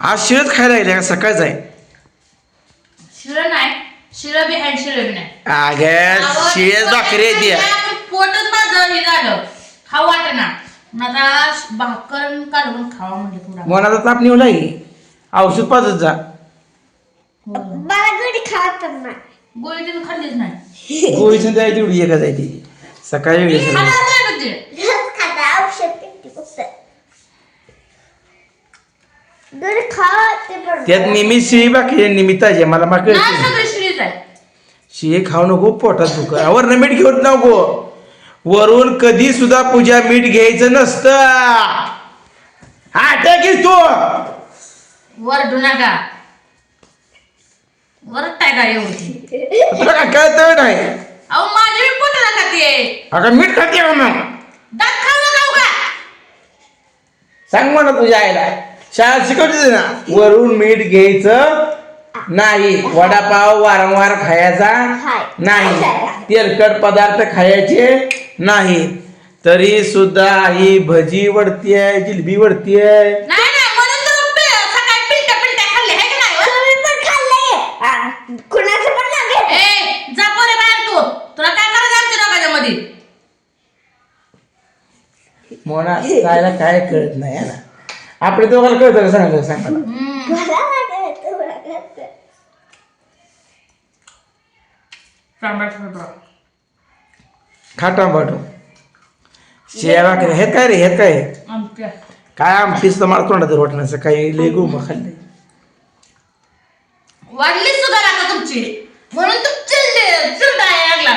आज शिळच खायला लागले का? सकाळच आहे शिरं नाही. शिरं बी आहे शिरं बी नाही. अगे शिळच भाकरी पोटच माझं हे झालं. खाऊ वाटेना मग आता भाकर काढून खावा म्हणजे थोडा. मनाचा ताप निवला की औषध पाजत जा. मला घरी खात नाही. गोळी तिने खाल्लीच नाही. गोळीची एकच आहे ती सकाळी नाही म्हणजे घरच खाता औषध पिते फक्त घरी खाते पण त्यात निमित शिळी बाकी निमित्त आहे मला माग शिळे खाऊ नको पोटात दुख वर मीठ घेऊन नको. वरून कधी सुद्धा पूजा मीठ घ्यायचं नसतं. हा टाकीस तू. वरडू नका. का तुला काय कळतं नाही? अहो माझी अगं मीठ खाते का मग दात खाऊ नका उगा सांग मला तुझ्या आईला. शाळा शिकवते ना. वरून मीठ घ्यायचं नाही. वडापाव वारंवार खायचा. नाही. तेलकट पदार्थ खायचे नाही. तरी सुद्धा ही भजी वडतीये जिलबी वडतीये. नाही ना म्हणून तर पे- सकाळी पिलट्या पिलट्या खाल्ले है की नाही? व? तुम्ही पण खाल्लंय आ, कुणाचं पण लागेल ए जा पोरे बाहेर तू. तुला काय करायचं आमच्या दोघांच्या मध्ये मोना जायला काय कळत नाही ना? आपल्या दोघाला कळतं का सांग सांग मला. खाटा बाटू शेया भाकरी. हे काय रे? हे काय? आमच्या काय आमटीच तर मला तोंडात वाटणार सकाळी लय गुम खाल्ले वाढली सुधार आता तुमची. म्हणून तू चिल्ले चिरडाय ए. लागला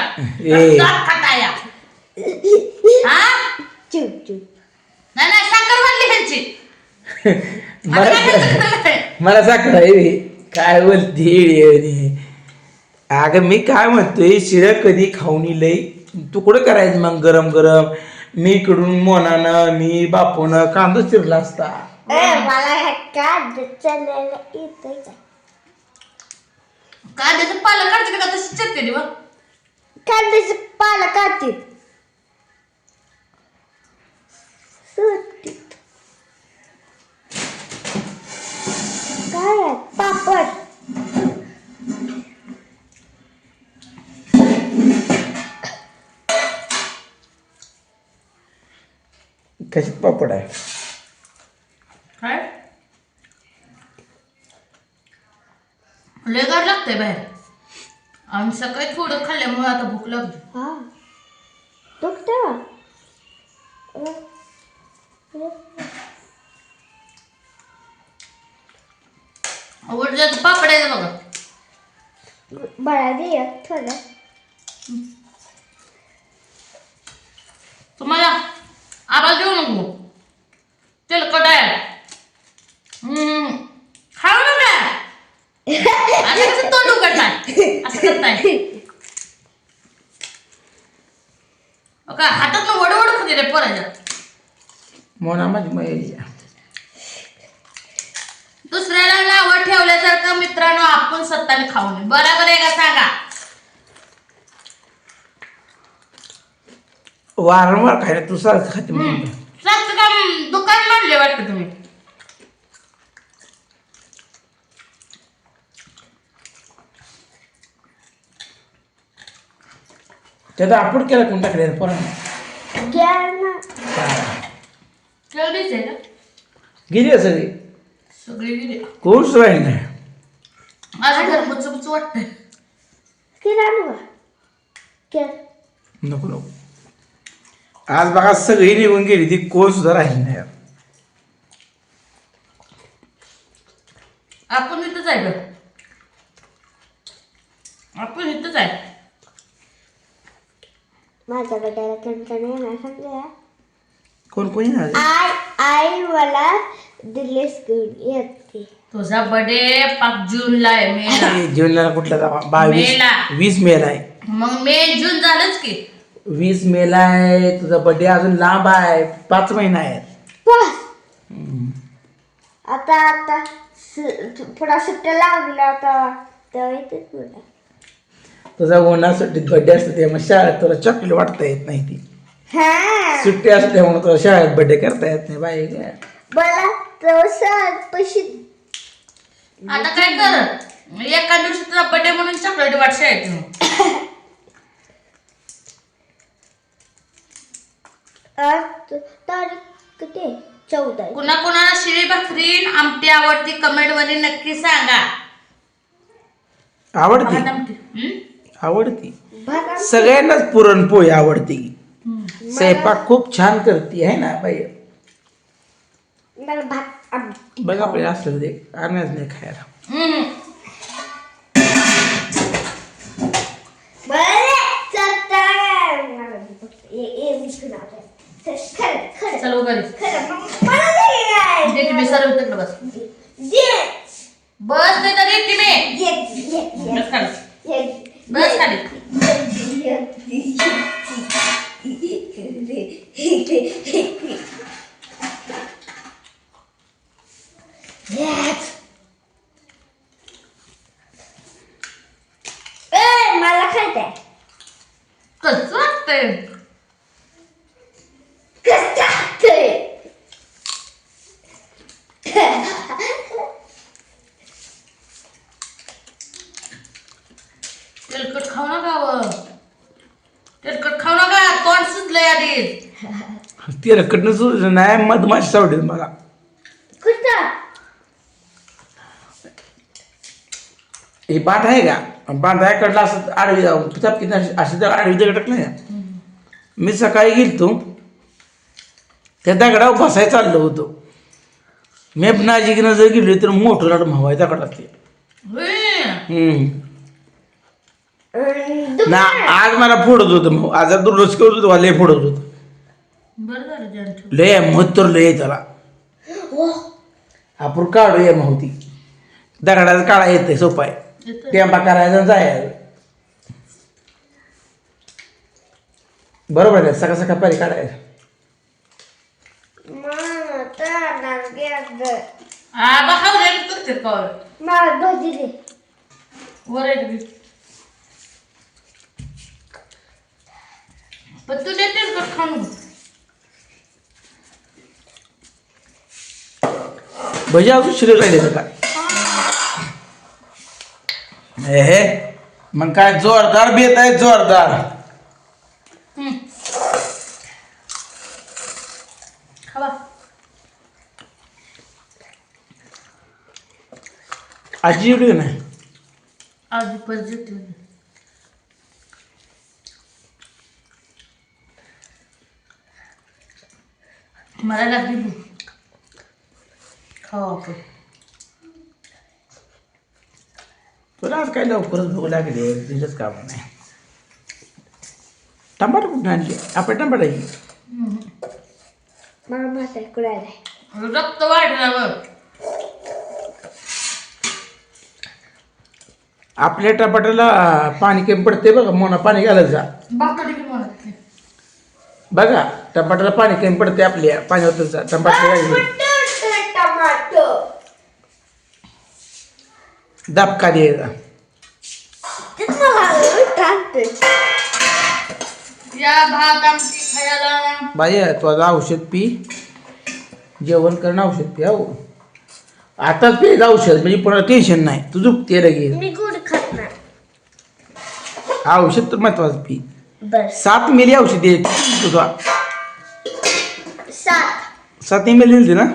दात खाताया. हा? चुप चुप नाही नाही साखर वाढली ह्यांची आता काय मला. मला साखर. काय बोलते अगं मी काय म्हणतोय शिळ कधी खाऊन लय तू कुठं करायचं मग गरम गरम? मी इकडून मोनानं मी बापून कांदा चिरला असता. कांद्याचं पालं काढते का? तशी चिरते नी बघ कांद्याचे पाला काढते. कशी पापड आहे. काय? लय गार लागतंय बाहेर. आणि सकाळी थोडं खाल्ल्यामुळे आता भूक लागली. हा. पापड आहे बघा. मला दे एक थोडं. तुम्हाला आवाज देऊ नको. तेलकट आहे. खाऊ नका असं कसं तोंड उघडताय असं करताय. का हातात वड वड खाते रे पोराच्या. मोना माझी मयली दुसऱ्याला नावं ठेवल्यासारखं मित्रांनो आपण स्वतःने खाऊ नये. बरोबर आहे का सांगा? वारंवार खायला तू सारखं खाते म्हणून. सारखं काम दुकान मांडले वाटतं तुम्ही. त्यात आपण केला कोण टाकले पोरांना? केवढीच आहे गेली आहे सगळी? सगळी गेली. कोणच राहील नाही. माझं घर बुच बुच वाटतंय. किरा ना घ्या नको नको. आज बघा सगळी निघून गेली ती कोण सुद्धा राहील नाही. आपण इथंच आहे का आपण इथंच आहे. माझ्या बड्याला कंटाळा येणार समजा कोण कोणी नाही आई आई मला दिलेस घेऊन येते. तुझा बर्थडे पाच जूनला आहे मेला. जीवनाला कुठला जावा? बावीस मेला. वीस मेला आहे. मग मे जून झालंच की. वीस मेला आहे तुझा बर्थडे अजून लांब आहे पाच महिना आहे बस आता आता पुन्हा सुट्ट्या लागल्या आता. तेव्हा तुझा उन्हाळ्यासाठी बर्थडे असतो ते मग शाळेत तुला चॉकलेट वाटता येत नाही ती. हा. सुट्टी असल्यामुळे तर शाळेत बर्थडे करता येत नाही बाई. काय. मला तर पैसे आता काय कर? एका दिवशी तुझा बर्थडे म्हणून चॉकलेट वाटशे आहे आज तारीख किती? चौदा. कुणा कुणाला शिळी भाकरी आमटी आवडती कमेंटमध्ये नक्की सांगा आवडती भात आमटी. हं? आवडती भात आम- सगळ्यांनाच पुरणपोळी आवडती स्वयंपाक खूप छान करते आहे ना बाई मला भात आमटी बघ आपल्याला असलं ते आणायच नाही खायला हं. खरं, चल उभं रे. खरं. मग मला नाही काय. दे की मी सरळ तिकडे बस बस ते तरी मी बस खाली. बस खाली Yes. ए मला खायचंय कसं वाटतंय कसं खायचंय तेलकट खाऊ नका व तेलकट खाऊ नका तोंड सुचलंय आधी तिरकडनं सुद्धा नाही मधमाशी सावडेल मला हे पाठ आहे का पाठ आहे कडला असं आडवी जाऊन किताब किती अशी तर आडवी दगड टाकलं ना मी सकाळी गेलतो त्या दगडावर बसायला चाललो होतो मी नाजिकीनं जर गेलो तर मोठं लाट भावाय दगडात ते ना आज मला फोडत होतं मग आज दुर्लक्ष करत होतो लय फोडत होतं बरं झालं. लय महत्तर लय त्याला. ओ, आपण काढूया माहिती दगडाचा काढा येते सोपा आहे येतोय. टेंबा करायचा जायचं. बरोबर आहे सकाळ सकाळ पारी काढायचं. करते कॉल. वर आहे. पण तू ते तेलकट खाऊ नको भजी अजून शिल्लक राहिले का हे हे. मग काय जोरदार बेत आहे जोरदार. आजी एवढी नाही. आज मी. मला लागली आपण तुला आज काय लवकरच भूक लागली तिथंच काम नाही. टमाटर कुठून आणली? आपण टमाटर मला कुडायला रक्त आपल्या टमाटरला पाणी कमी पडते बघा मोना पाणी घालत जा. बाकडे की म्हणत नाही. बघा टमाटरला पाणी कमी पडते आपल्या पाण्यावर जा टमाटर घालून. दाबका द्यायचा या भात आमटी खायला. बाई तू आता औषध पी. जेवण करणं औषध पी हो आताच पे औषध म्हणजे पुन्हा टेन्शन नाही. तू झुकते लगेच. मी गुड खात नाही. औषध तर महत्वाचं पी. बर. सात मिली औषध दे तुझा सात. सात एम एल दिली ना?